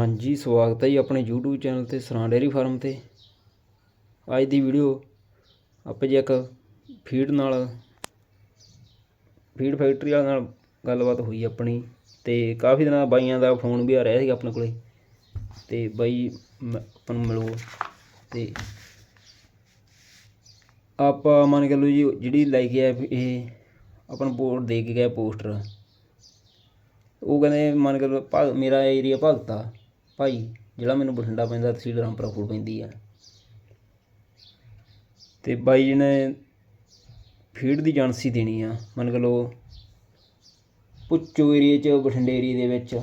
ਹਾਂਜੀ, ਸਵਾਗਤ ਹੈ ਜੀ ਆਪਣੇ YouTube ਚੈਨਲ ਤੇ ਸਰਾਂ ਡੇਅਰੀ ਫਾਰਮ ਤੇ। ਅੱਜ ਦੀ ਵੀਡੀਓ ਆਪਾਂ ਜੀ ਇੱਕ ਫੀਡ ਨਾਲ, ਫੀਡ ਫੈਕਟਰੀ ਵਾਲਿਆਂ ਨਾਲ ਗੱਲਬਾਤ ਹੋਈ ਆਪਣੀ ਤੇ ਕਾਫੀ ਦਿਨਾਂ ਬਾਈਆਂ ਦਾ ਫੋਨ ਵੀ ਆ ਰਿਹਾ ਸੀ ਆਪਣੇ ਕੋਲੇ ਤੇ ਬਾਈ ਮ- ਆਪਾਂ ਨੂੰ ਮਿਲੋ ਤੇ ਆਪਾਂ ਮੰਨ ਕੇ ਲਓ ਜੀ ਜਿਹੜੀ ਲੈ ਕੇ ਆਏ ਇਹ ਆਪਾਂ ਨੂੰ ਬੋਰਡ ਦੇ ਕੇ ਗਏ ਪੋਸਟਰ। ਉਹ ਕਹਿੰਦੇ ਮੰਨ ਕੇ ਲਓ ਭਗ ਮੇਰਾ ਏਰੀਆ ਭਗਤਾ। ਭਾਈ, ਜਿਹੜਾ ਮੈਨੂੰ ਬਠਿੰਡਾ ਪੈਂਦਾ, ਤਹਿਸੀਲ ਰਾਮਪੁਰਾ ਕੋਲ ਪੈਂਦੀ ਆ। ਤੇ ਬਾਈ ਜੀ ਨੇ ਫੀਡ ਦੀ ਏਜੰਸੀ ਦੇਣੀ ਆ। ਮੰਨ ਲਓ ਪੁੱਚੋ ਏਰੀਏ 'ਚ, ਬਠਿੰਡੇ ਏਰੀਏ ਦੇ ਵਿੱਚ।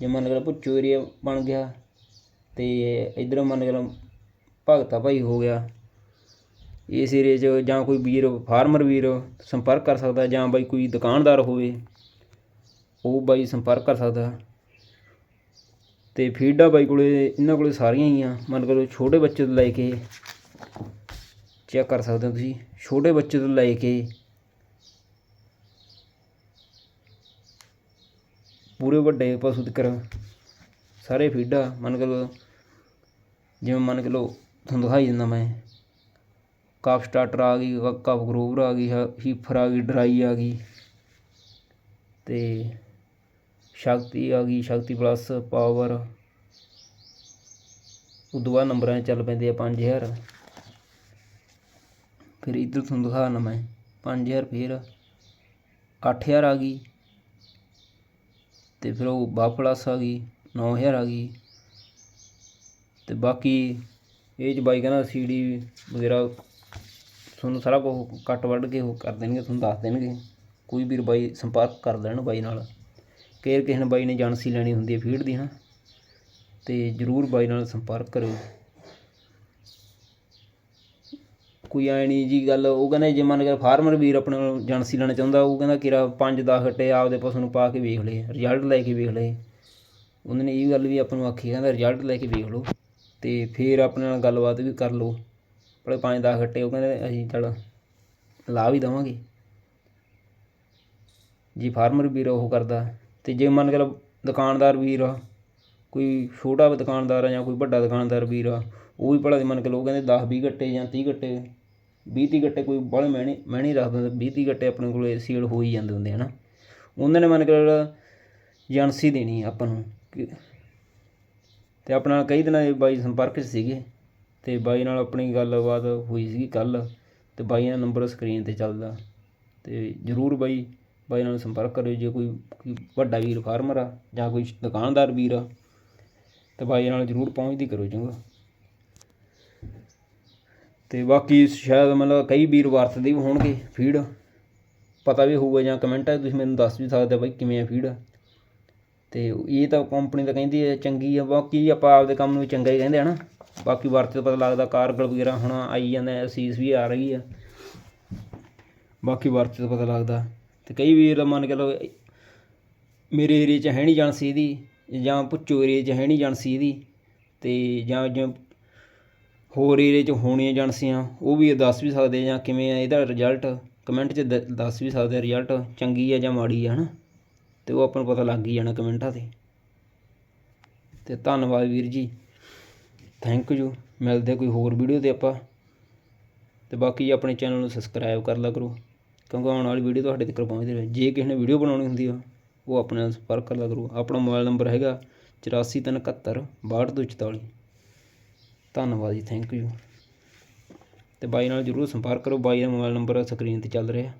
ਜੇ ਮੰਨ ਲਓ ਪੁੱਚੋ ਏਰੀਆ ਬਣ ਗਿਆ, ਤੇ ਇਧਰ ਮੰਨ ਲਓ, ਭਗਤਾ ਭਾਈ ਹੋ ਗਿਆ। ਇਸ ਏਰੀਏ 'ਚ ਜਾਂ ਕੋਈ ਵੀਰ, ਫਾਰਮਰ ਵੀਰ ਸੰਪਰਕ ਕਰ ਸਕਦਾ, ਜਾਂ ਬਾਈ ਕੋਈ ਦੁਕਾਨਦਾਰ ਹੋਵੇ, ਉਹ ਬਾਈ ਸੰਪਰਕ ਕਰ ਸਕਦਾ। ਅਤੇ ਫੀਡਾਂ ਬਾਈ ਕੋਲ, ਇਹਨਾਂ ਕੋਲ ਸਾਰੀਆਂ ਹੀ ਆ। ਮੰਨ ਕਰੋ ਛੋਟੇ ਬੱਚੇ ਤੋਂ ਲੈ ਕੇ ਚੈੱਕ ਕਰ ਸਕਦੇ ਹੋ ਤੁਸੀਂ। ਛੋਟੇ ਬੱਚੇ ਤੋਂ ਲੈ ਕੇ ਪੂਰੇ ਵੱਡੇ ਪਸ਼ੂ ਤੱਕ ਸਾਰੇ ਫੀਡਾਂ, ਮੰਨ ਕਰੋ, ਜਿਵੇਂ ਮੰਨ ਕੇ ਲਓ ਤੁਹਾਨੂੰ ਦਿਖਾਈ ਦਿੰਦਾ ਮੈਂ। ਕਾਫ ਸਟਾਰਟਰ ਆ ਗਈ, ਕਾਫ ਗਰੋਵਰ ਆ ਗਈ, ਹ- ਹੀਫਰ ਆ ਗਈ, ਡਰਾਈ ਆ ਗਈ ਤੇ ਸ਼ਕਤੀ ਆ ਗਈ, ਸ਼ਕਤੀ ਪਲੱਸ ਪਾਵਰ ਉਦੋਂ ਬਾਅਦ ਨੰਬਰਾਂ 'ਚ ਚੱਲ ਪੈਂਦੇ ਆ 5000 ਫਿਰ ਇੱਧਰ ਤੁਹਾਨੂੰ ਦਿਖਾਉਣਾ ਮੈਂ 5000 ਫਿਰ 8000 ਆ ਗਈ। ਤੇ ਫਿਰ ਉਹ ਬਾ ਪਲੱਸ ਆ ਗਈ 9000 ਆ ਗਈ। ਤੇ ਬਾਕੀ ਇਹ ਚ ਬਾਈ ਕਹਿੰਦਾ ਸੀਡੀ ਵਗੈਰਾ ਤੁਹਾਨੂੰ ਸਾਰਾ ਕੁਝ ਕੱਟ ਵੱਢ ਕੇ ਉਹ ਕਰ ਦੇਣਗੇ, ਤੁਹਾਨੂੰ ਦੱਸ ਦੇਣਗੇ। ਕੋਈ ਵੀਰ ਬਾਈ ਸੰਪਰਕ ਕਰ ਲੈਣ ਬਾਈ ਨਾਲ। ਕੇਰ ਕਿਸੇ ਨੇ ਬਾਈ ਨੇ ਜਾਣਸੀ ਲੈਣੀ ਹੁੰਦੀ ਹੈ ਫੀਡ ਦੀ ਹਾਂ ਤੇ ਜਰੂਰ ਬਾਈ ਨਾਲ ਸੰਪਰਕ ਕਰਿਓ। ਕੋਈ ਐ ਨਹੀਂ ਜੀ ਗੱਲ, ਉਹ ਕਹਿੰਦਾ ਜੇ ਮੰਨ ਕੇ ਫਾਰਮਰ ਵੀਰ ਆਪਣੇ ਕੋਲ ਏਜੰਸੀ ਲੈਣਾ ਚਾਹੁੰਦਾ, ਉਹ ਕਹਿੰਦਾ ਕਿਰਾ 5-10 ਘੱਟੇ ਆਪਦੇ ਪਸ਼ੂ ਨੂੰ ਪਾ ਕੇ ਵੇਖ ਲਏ ਰਿਜ਼ਲਟ ਲੈ ਕੇ ਵੇਖ ਲਏ। ਉਹਨਾਂ ਨੇ ਇਹ ਗੱਲ ਵੀ ਆਪਾਂ ਨੂੰ ਆਖੀ, ਕਹਿੰਦਾ ਰਿਜ਼ਲਟ ਲੈ ਕੇ ਵੇਖ ਲਓ, ਤੇ ਫਿਰ ਆਪਣੇ ਨਾਲ ਗੱਲਬਾਤ ਵੀ ਕਰ ਲਓ। ਭਲੇ 5-10 ਘੱਟੇ ਉਹ ਕਹਿੰਦੇ ਅਸੀਂ ਚੱਲ ਲਾ ਵੀ ਦੇਵਾਂਗੇ। ਜੀ ਫਾਰਮਰ ਵੀਰ ਉਹ ਕਰਦਾ ਅਤੇ ਜੇ ਮੰਨ ਕੇ ਲਓ ਦੁਕਾਨਦਾਰ ਵੀਰ ਆ, ਕੋਈ ਛੋਟਾ ਦੁਕਾਨਦਾਰ ਆ ਜਾਂ ਕੋਈ ਵੱਡਾ ਦੁਕਾਨਦਾਰ ਵੀਰ ਆ ਉਹ ਵੀ ਭਲਾ ਦੀ ਮੰਨ ਕੇ ਲਓ ਕਹਿੰਦੇ ਦਸ ਵੀਹ ਗੱਟੇ ਜਾਂ ਤੀਹ ਗੱਟੇ ਵੀਹ ਤੀਹ ਗੱਟੇ ਕੋਈ ਬਾਹਲੇ ਮਹਿਣੇ ਮਹਿਣੇ ਰੱਖ ਦਿੰਦੇ 20 30 ਗੱਟੇ ਆਪਣੇ ਕੋਲ ਸੇਲ ਹੋ ਹੀ ਜਾਂਦੇ ਹੁੰਦੇ ਹੈ ਨਾ। ਉਹਨਾਂ ਨੇ ਮੰਨ ਕੇ ਲਓ ਏਜੰਸੀ ਦੇਣੀ ਆਪਾਂ ਨੂੰ ਕਿ- ਤੇ ਆਪਣੇ ਨਾਲ ਕਈ ਦਿਨਾਂ ਦੇ ਬਾਈ ਸੰਪਰਕ 'ਚ ਸੀਗੇ ਅਤੇ ਬਾਈ ਨਾਲ ਆਪਣੀ ਗੱਲਬਾਤ ਹੋਈ ਸੀਗੀ ਕੱਲ੍ਹ ਅਤੇ ਬਾਈ ਦਾ ਨੰਬਰ ਸਕਰੀਨ ਤੇ ਚੱਲਦਾ ਅਤੇ ਜਰੂਰ ਬਾਈ ਬਾਈ ਨਾਲ ਸੰਪਰਕ ਕਰਿਓ ਜੇ ਕੋਈ ਵੱਡਾ ਵੀਰ ਫਾਰਮਰ ਆ ਜਾਂ ਕੋਈ ਦੁਕਾਨਦਾਰ ਵੀਰ ਆ, ਤਾਂ ਬਾਈ ਨਾਲ ਜਰੂਰ ਪਹੁੰਚਦੀ ਕਰੋ ਚੰਗਾ। ਤੇ ਬਾਕੀ ਸ਼ਾਇਦ ਮਤਲਬ ਕਈ ਵੀਰ ਵਰਤਦੇ ਵੀ ਹੋਣਗੇ ਫੀਡ ਪਤਾ ਵੀ ਹੋਊਗਾ ਜਾਂ ਕਮੈਂਟਾਂ 'ਚ ਤੁਸੀਂ ਮੈਨੂੰ ਦੱਸ ਵੀ ਸਕਦੇ ਆ ਬਾਈ ਕਿਵੇਂ ਆ ਫੀਡ ਤੇ ਇਹ ਤਾਂ ਕੰਪਨੀ ਤਾਂ ਕਹਿੰਦੀ ਹੈ ਚੰਗੀ ਆ, ਬਾਕੀ ਆਪਾਂ ਆਪਦੇ ਕੰਮ ਨੂੰ ਵੀ ਚੰਗਾ ਹੀ ਕਹਿੰਦੇ ਆ ਨਾ। ਬਾਕੀ ਵਰਤੇ ਤੋਂ ਪਤਾ ਲੱਗਦਾ ਕਾਰਗਲ ਵਗੈਰਾ ਹੁਣ ਆਈ ਜਾਂਦਾ ਅਸੀਸ ਵੀ ਆ ਰਹੀ ਆ। ਬਾਕੀ ਵਰਤੇ ਤੋਂ ਪਤਾ ਲੱਗਦਾ। ਤੇ ਕਈ ਵੀਰ ਮੰਨ ਕੇ ਲਓ ਮੇਰੇ ਏਰੀਏ 'ਚ ਹੈ ਨਹੀਂ ਏਜੰਸੀ ਇਹਦੀ ਜਾਂ ਭੁੱਚੋ ਏਰੀਏ 'ਚ ਹੈ ਨਹੀਂ ਏਜੰਸੀ ਇਹਦੀ ਅਤੇ ਜਾਂ ਜਾਂ ਹੋਰ ਏਰੀਏ 'ਚ ਹੋਣੀਆਂ ਏਜੰਸੀਆਂ ਉਹ ਵੀ ਦੱਸ ਵੀ ਸਕਦੇ ਜਾਂ ਕਿਵੇਂ ਆ ਇਹਦਾ ਰਿਜ਼ਲਟ ਕਮੈਂਟ 'ਚ ਦ- ਦੱਸ ਵੀ ਸਕਦੇ ਰਿਜ਼ਲਟ ਚੰਗੀ ਆ ਜਾਂ ਮਾੜੀ ਆ ਹੈ ਨਾ ਅਤੇ ਉਹ ਆਪਾਂ ਨੂੰ ਪਤਾ ਲੱਗ ਹੀ ਜਾਣਾ ਕਮੈਂਟਾਂ ਤੇ। ਅਤੇ ਧੰਨਵਾਦ ਵੀਰ ਜੀ। ਥੈਂਕ ਯੂ ਮਿਲਦੇ ਕੋਈ ਹੋਰ ਵੀਡੀਓ ਤੇ ਆਪਾਂ। ਅਤੇ ਬਾਕੀ ਆਪਣੇ ਚੈਨਲ ਨੂੰ ਸਬਸਕ੍ਰਾਈਬ ਕਰ ਲਿਆ ਕਰੋ। ਕਿਉਂਕਿ ਆਉਣ ਵਾਲੀ ਵੀਡੀਓ ਤੁਹਾਡੇ ਤੱਕ ਪਹੁੰਚਦੀ ਰਹੇ। ਜੇ ਕਿਸੇ ਨੇ ਵੀਡੀਓ ਬਣਾਉਣੀ ਹੁੰਦੀ ਆ, ਉਹ ਆਪਣੇ ਨਾਲ ਸੰਪਰਕ ਕਰ ਕਰੋ ਆਪਣਾ ਮੋਬਾਈਲ ਨੰਬਰ ਹੈਗਾ 8431 6244 ਧੰਨਵਾਦ ਜੀ ਥੈਂਕ ਯੂ ਤੇ ਬਾਈ ਨਾਲ ਜਰੂਰ ਸੰਪਰਕ ਕਰੋ। ਬਾਈ ਦਾ ਮੋਬਾਈਲ ਨੰਬਰ ਸਕਰੀਨ ਤੇ ਚੱਲ ਰਿਹਾ।